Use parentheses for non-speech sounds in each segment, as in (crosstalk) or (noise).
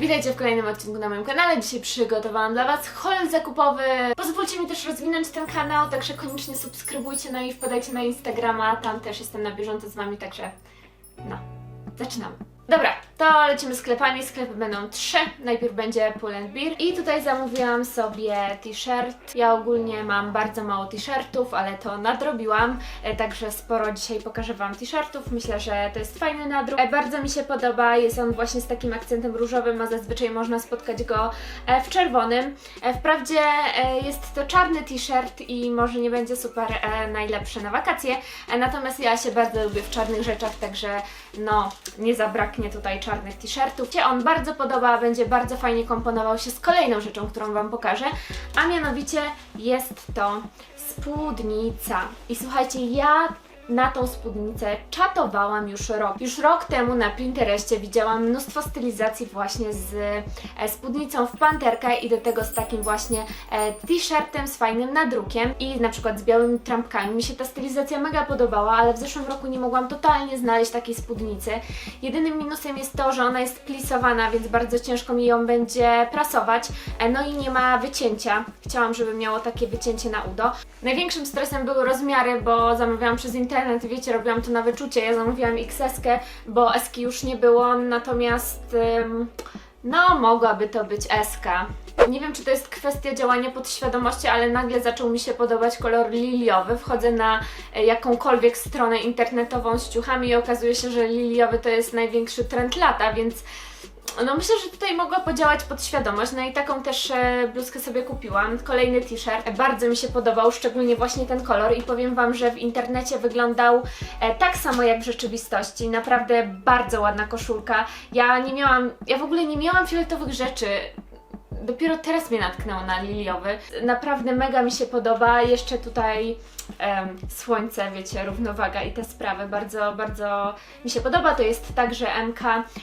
Witajcie w kolejnym odcinku na moim kanale. Dzisiaj przygotowałam dla Was haul zakupowy. Pozwólcie mi też rozwinąć ten kanał, także koniecznie subskrybujcie, no i wpadajcie na Instagrama, tam też jestem na bieżąco z Wami, także no, zaczynamy. Dobra, to lecimy sklepami. Sklepy będą trzy. Najpierw będzie Pull and Beer. I tutaj zamówiłam sobie t-shirt. Ja ogólnie mam bardzo mało t-shirtów, ale to nadrobiłam. E, Także sporo dzisiaj pokażę Wam t-shirtów. Myślę, że to jest fajny nadruk. E, Bardzo mi się podoba. Jest on właśnie z takim akcentem różowym, a zazwyczaj można spotkać go e, w czerwonym. Wprawdzie jest to czarny t-shirt i może nie będzie super najlepszy na wakacje. Natomiast ja się bardzo lubię w czarnych rzeczach, także no nie zabraknie tutaj czarnych t-shirtów. Się on bardzo podoba, będzie bardzo fajnie komponował się z kolejną rzeczą, którą Wam pokażę, a mianowicie jest to spódnica. I słuchajcie, ja na tą spódnicę czatowałam już rok. Już rok temu na Pinterestie widziałam mnóstwo stylizacji właśnie z e, spódnicą w panterkę i do tego z takim właśnie e, t-shirtem z fajnym nadrukiem i na przykład z białymi trampkami. Mi się ta stylizacja mega podobała, ale w zeszłym roku nie mogłam totalnie znaleźć takiej spódnicy. Jedynym minusem jest to, że ona jest plisowana, więc bardzo ciężko mi ją będzie prasować. E, No i nie ma wycięcia. Chciałam, żeby miało takie wycięcie na udo. Największym stresem były rozmiary, bo zamawiałam przez internet, wiecie, robiłam to na wyczucie. Ja zamówiłam XS, bo SK już nie było, natomiast ym, no mogłaby to być SK. Nie wiem, czy to jest kwestia działania podświadomości, ale nagle zaczął mi się podobać kolor liliowy. Wchodzę na e, jakąkolwiek stronę internetową z ciuchami i okazuje się, że liliowy to jest największy trend lata, więc no myślę, że tutaj mogła podziałać podświadomość, no i taką też e, bluzkę sobie kupiłam. Kolejny t-shirt, bardzo mi się podobał, szczególnie właśnie ten kolor i powiem Wam, że w internecie wyglądał e, tak samo jak w rzeczywistości. Naprawdę bardzo ładna koszulka. Ja nie miałam, ja w ogóle nie miałam fioletowych rzeczy. Dopiero teraz mnie natknęło na liliowy. Naprawdę mega mi się podoba. Jeszcze tutaj słońce, wiecie, równowaga i te sprawy. Bardzo, bardzo mi się podoba. To jest także MK.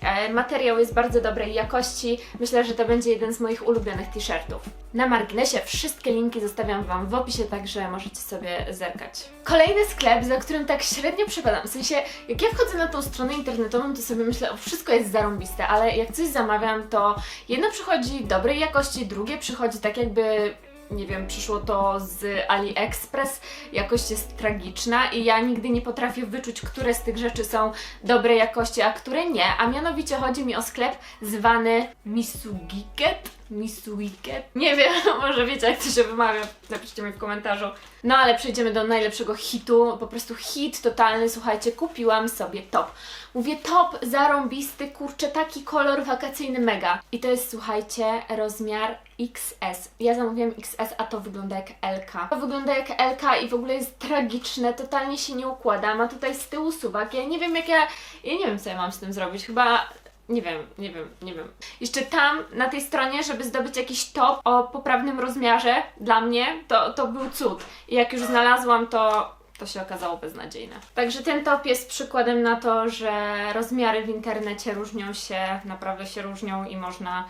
E, materiał jest bardzo dobrej jakości. Myślę, że to będzie jeden z moich ulubionych t-shirtów. Na marginesie wszystkie linki zostawiam Wam w opisie, także możecie sobie zerkać. Kolejny sklep, za którym tak średnio przepadam. W sensie, jak ja wchodzę na tą stronę internetową, to sobie myślę, o wszystko jest zarąbiste, ale jak coś zamawiam, to jedno przychodzi dobrej jakości, drugie przychodzi tak jakby nie wiem, przyszło to z AliExpress, jakość jest tragiczna i ja nigdy nie potrafię wyczuć, które z tych rzeczy są dobrej jakości, a które nie. A mianowicie chodzi mi o sklep zwany Misugiket. Misugiket? Nie wiem, (laughs) może wiecie jak to się wymawia, napiszcie mi w komentarzu. No ale przejdziemy do najlepszego hitu, po prostu hit totalny, słuchajcie, kupiłam sobie top. Mówię top, zarąbisty, kurczę, taki kolor wakacyjny mega. I to jest, słuchajcie, rozmiar XS. Ja zamówiłam XS, a to wygląda jak LK. To wygląda jak LK i w ogóle jest tragiczne, totalnie się nie układa. Ma tutaj z tyłu suwak. Ja nie wiem jak ja, ja nie wiem co ja mam z tym zrobić. Chyba nie wiem, nie wiem, nie wiem. Jeszcze tam na tej stronie, żeby zdobyć jakiś top o poprawnym rozmiarze dla mnie, to, to był cud. I jak już znalazłam, to to się okazało beznadziejne. Także ten top jest przykładem na to, że rozmiary w internecie różnią się, naprawdę się różnią i można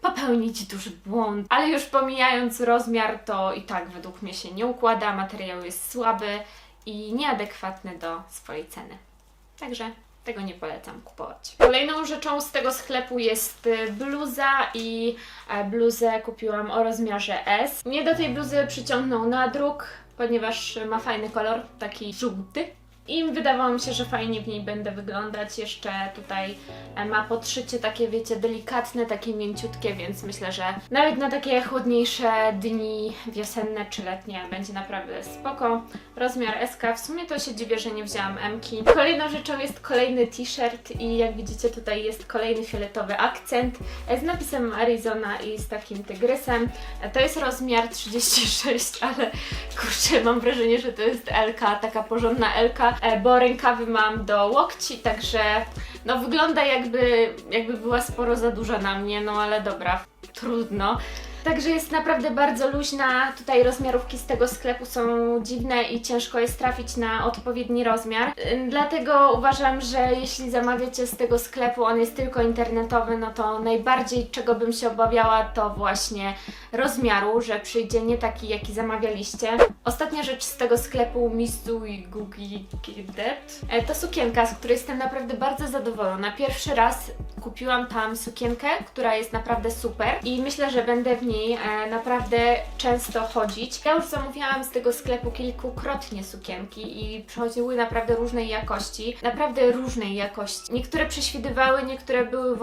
popełnić duży błąd. Ale już pomijając rozmiar, to i tak według mnie się nie układa, materiał jest słaby i nieadekwatny do swojej ceny. Także tego nie polecam kupować. Kolejną rzeczą z tego sklepu jest y, bluza i e, bluzę kupiłam o rozmiarze S. Mnie do tej bluzy przyciągnął nadruk, ponieważ ma fajny kolor, taki żółty. I wydawało mi się, że fajnie w niej będę wyglądać. Jeszcze tutaj ma podszycie takie, wiecie, delikatne, takie mięciutkie, więc myślę, że nawet na takie chłodniejsze dni wiosenne czy letnie będzie naprawdę spoko. Rozmiar SK, w sumie to się dziwię, że nie wzięłam M-ki. Kolejną rzeczą jest kolejny t-shirt i jak widzicie tutaj jest kolejny fioletowy akcent z napisem Arizona i z takim tygrysem. To jest rozmiar 36, ale kurczę, mam wrażenie, że to jest LK, taka porządna LK, bo rękawy mam do łokci, także no wygląda jakby, jakby była sporo za duża na mnie, no ale dobra, trudno. Także jest naprawdę bardzo luźna. Tutaj rozmiarówki z tego sklepu są dziwne i ciężko jest trafić na odpowiedni rozmiar. Dlatego uważam, że jeśli zamawiacie z tego sklepu, on jest tylko internetowy, no to najbardziej czego bym się obawiała to właśnie rozmiaru, że przyjdzie nie taki jaki zamawialiście. Ostatnia rzecz z tego sklepu Misu i Gugi Kidet e, to sukienka, z której jestem naprawdę bardzo zadowolona. Pierwszy raz kupiłam tam sukienkę, która jest naprawdę super i myślę, że będę w niej e, naprawdę często chodzić. Ja już zamówiłam z tego sklepu kilkukrotnie sukienki i przychodziły naprawdę różnej jakości, naprawdę różnej jakości. Niektóre prześwitywały, niektóre były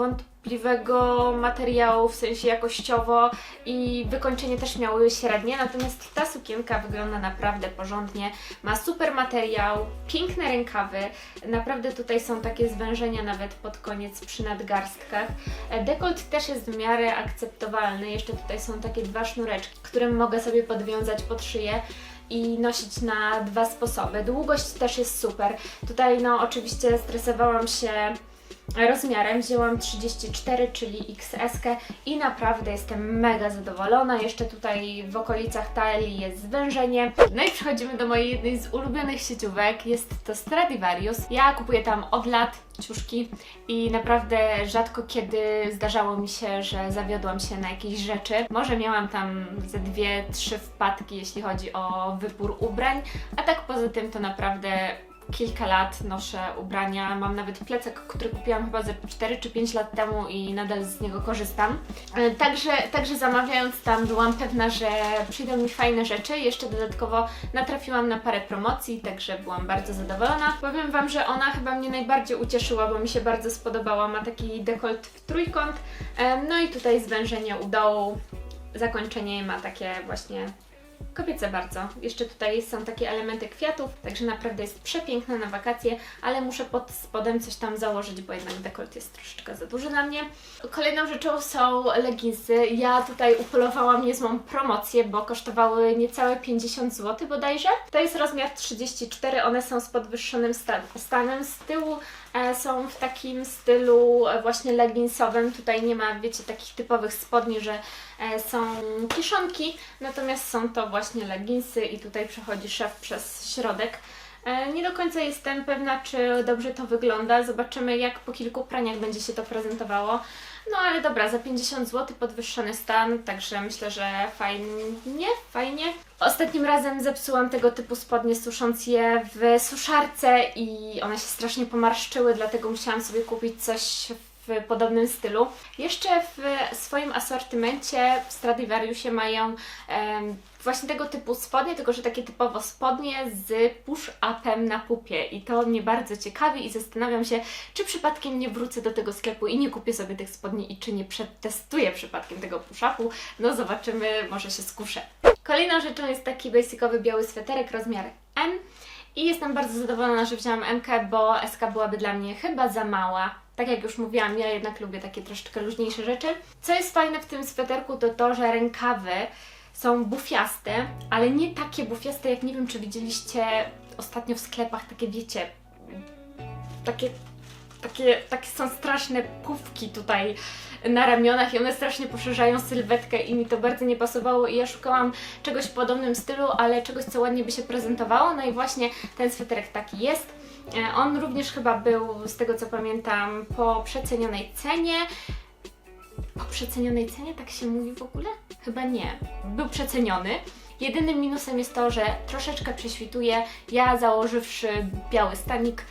wątpliwego materiału, w sensie jakościowo i wykończenie też miały średnie, natomiast ta sukienka wygląda naprawdę porządnie, ma super materiał, piękne rękawy, naprawdę tutaj są takie zwężenia nawet pod koniec przy nadgarstkach. E, Dekolt też jest w miarę akceptowalny, jeszcze tutaj są takie dwa sznureczki, które mogę sobie podwiązać pod szyję i nosić na dwa sposoby. Długość też jest super. Tutaj no oczywiście stresowałam się rozmiarem. Wzięłam 34, czyli XS i naprawdę jestem mega zadowolona. Jeszcze tutaj w okolicach talii jest zwężenie. No i przechodzimy do mojej jednej z ulubionych sieciówek. Jest to Stradivarius. Ja kupuję tam od lat ciuszki i naprawdę rzadko kiedy zdarzało mi się, że zawiodłam się na jakieś rzeczy. Może miałam tam ze dwie, trzy wpadki, jeśli chodzi o wybór ubrań, a tak poza tym to naprawdę kilka lat noszę ubrania. Mam nawet plecak, który kupiłam chyba ze 4 czy 5 lat temu i nadal z niego korzystam. E, Także, także zamawiając tam byłam pewna, że przyjdą mi fajne rzeczy. Jeszcze dodatkowo natrafiłam na parę promocji, także byłam bardzo zadowolona. Powiem Wam, że ona chyba mnie najbardziej ucieszyła, bo mi się bardzo spodobała. Ma taki dekolt w trójkąt, e, no i tutaj zwężenie u dołu. Zakończenie ma takie właśnie Kobiece bardzo. Jeszcze tutaj są takie elementy kwiatów, także naprawdę jest przepiękna na wakacje, ale muszę pod spodem coś tam założyć, bo jednak dekolt jest troszeczkę za duży na mnie. Kolejną rzeczą są leginsy. Ja tutaj upolowałam niezłą promocję, bo kosztowały niecałe 50 zł bodajże. To jest rozmiar 34, one są z podwyższonym sta- stanem. Z tyłu są w takim stylu e, właśnie leginsowym. Tutaj nie ma, wiecie, takich typowych spodni, że e, są kieszonki, natomiast są to właśnie leginsy i tutaj przechodzi szef przez środek. E, Nie do końca jestem pewna, czy dobrze to wygląda. Zobaczymy, jak po kilku praniach będzie się to prezentowało. No ale dobra, za 50 zł podwyższony stan, także myślę, że fajnie, fajnie. Ostatnim razem zepsułam tego typu spodnie susząc je w suszarce i one się strasznie pomarszczyły, dlatego musiałam sobie kupić coś w podobnym stylu. Jeszcze w swoim asortymencie w Stradivariusie mają em, właśnie tego typu spodnie, tylko że takie typowo spodnie z push-upem na pupie i to mnie bardzo ciekawi i zastanawiam się, czy przypadkiem nie wrócę do tego sklepu i nie kupię sobie tych spodni i czy nie przetestuję przypadkiem tego push-upu. No zobaczymy, może się skuszę. Kolejną rzeczą jest taki basicowy biały sweterek rozmiar M i jestem bardzo zadowolona, że wzięłam M, bo SK byłaby dla mnie chyba za mała. Tak jak już mówiłam, ja jednak lubię takie troszeczkę luźniejsze rzeczy. Co jest fajne w tym sweterku, to to, że rękawy są bufiaste, ale nie takie bufiaste, jak nie wiem, czy widzieliście ostatnio w sklepach, takie wiecie, takie, takie, takie są straszne pufki tutaj na ramionach i one strasznie poszerzają sylwetkę i mi to bardzo nie pasowało i ja szukałam czegoś w podobnym stylu, ale czegoś, co ładnie by się prezentowało, no i właśnie ten sweterek taki jest. E, On również chyba był, z tego co pamiętam, po przecenionej cenie. Po przecenionej cenie tak się mówi w ogóle? Chyba nie. Był przeceniony. Jedynym minusem jest to, że troszeczkę prześwituje. Ja założywszy biały stanik,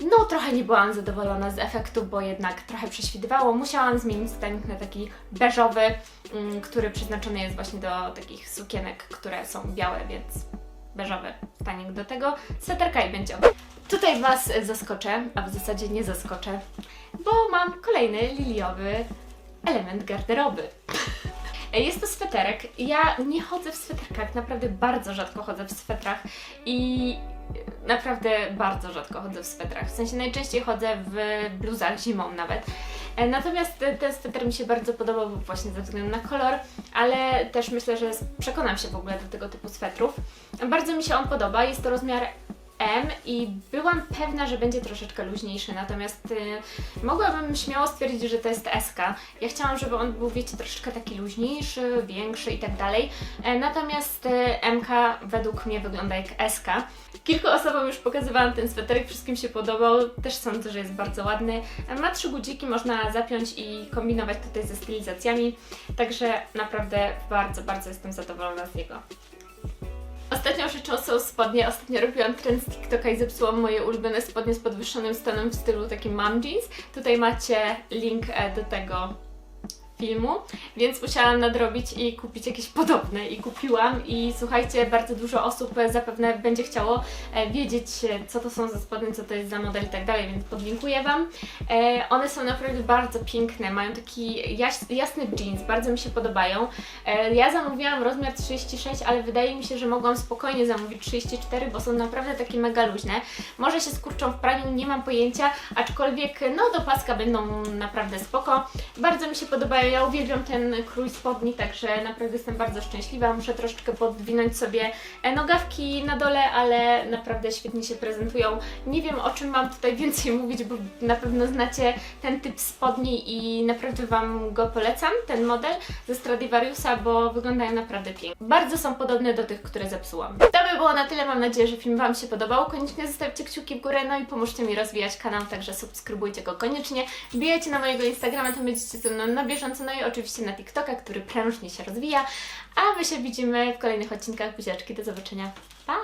no trochę nie byłam zadowolona z efektu, bo jednak trochę prześwitywało. Musiałam zmienić stanik na taki beżowy, mm, który przeznaczony jest właśnie do takich sukienek, które są białe, więc beżowy stanik do tego. Sweterka i będzie ok. Tutaj Was zaskoczę, a w zasadzie nie zaskoczę, bo mam kolejny liliowy element garderoby. (laughs) Jest to sweterek. Ja nie chodzę w sweterkach, naprawdę bardzo rzadko chodzę w swetrach i naprawdę bardzo rzadko chodzę w swetrach. W sensie najczęściej chodzę w bluzach zimą nawet. E, Natomiast te- ten sweter mi się bardzo podobał właśnie ze względu na kolor, ale też myślę, że przekonam się w ogóle do tego typu swetrów. Bardzo mi się on podoba, jest to rozmiar M i byłam pewna, że będzie troszeczkę luźniejszy, natomiast y, mogłabym śmiało stwierdzić, że to jest SK. Ja chciałam, żeby on był, wiecie, troszeczkę taki luźniejszy, większy i tak dalej. E, Natomiast e, MK według mnie wygląda jak SK. Kilku osobom już pokazywałam ten sweterek, wszystkim się podobał. Też sądzę, że jest bardzo ładny. E, Ma trzy gudziki, można zapiąć i kombinować tutaj ze stylizacjami. Także naprawdę bardzo, bardzo jestem zadowolona z niego. Ostatnią rzeczą są spodnie. Ostatnio robiłam trend z TikToka i zepsułam moje ulubione spodnie z podwyższonym stanem w stylu takim mom jeans. Tutaj macie link e, do tego filmu, więc musiałam nadrobić i kupić jakieś podobne i kupiłam i słuchajcie, bardzo dużo osób zapewne będzie chciało e, wiedzieć, e, co to są za spodnie, co to jest za model i tak dalej, więc podlinkuję Wam. E, one są naprawdę bardzo piękne, mają taki jas jasny jeans, bardzo mi się podobają. Ja zamówiłam rozmiar 36, ale wydaje mi się, że mogłam spokojnie zamówić 34, bo są naprawdę takie mega luźne. Może się skurczą w praniu, nie mam pojęcia, aczkolwiek no do paska będą naprawdę spoko. Bardzo mi się podobają, ja uwielbiam ten krój spodni, także naprawdę jestem bardzo szczęśliwa. Muszę troszeczkę podwinąć sobie e, nogawki na dole, ale naprawdę świetnie się prezentują. Nie wiem o czym mam tutaj (laughs) więcej mówić, bo na pewno znacie ten typ spodni i naprawdę Wam go polecam, ten model ze Stradivariusa, bo wyglądają naprawdę pięknie. Bardzo są podobne do tych, które zepsułam. To by było na tyle, mam nadzieję, że film Wam się podobał. Koniecznie zostawcie kciuki w górę, no i pomóżcie mi rozwijać kanał, także subskrybujcie go koniecznie. Wbijajcie na mojego Instagrama, tam będziecie ze mną na bieżąco, no i oczywiście na TikToka, który prężnie się rozwija. A my się widzimy w kolejnych odcinkach. Buziaczki, do zobaczenia. Pa!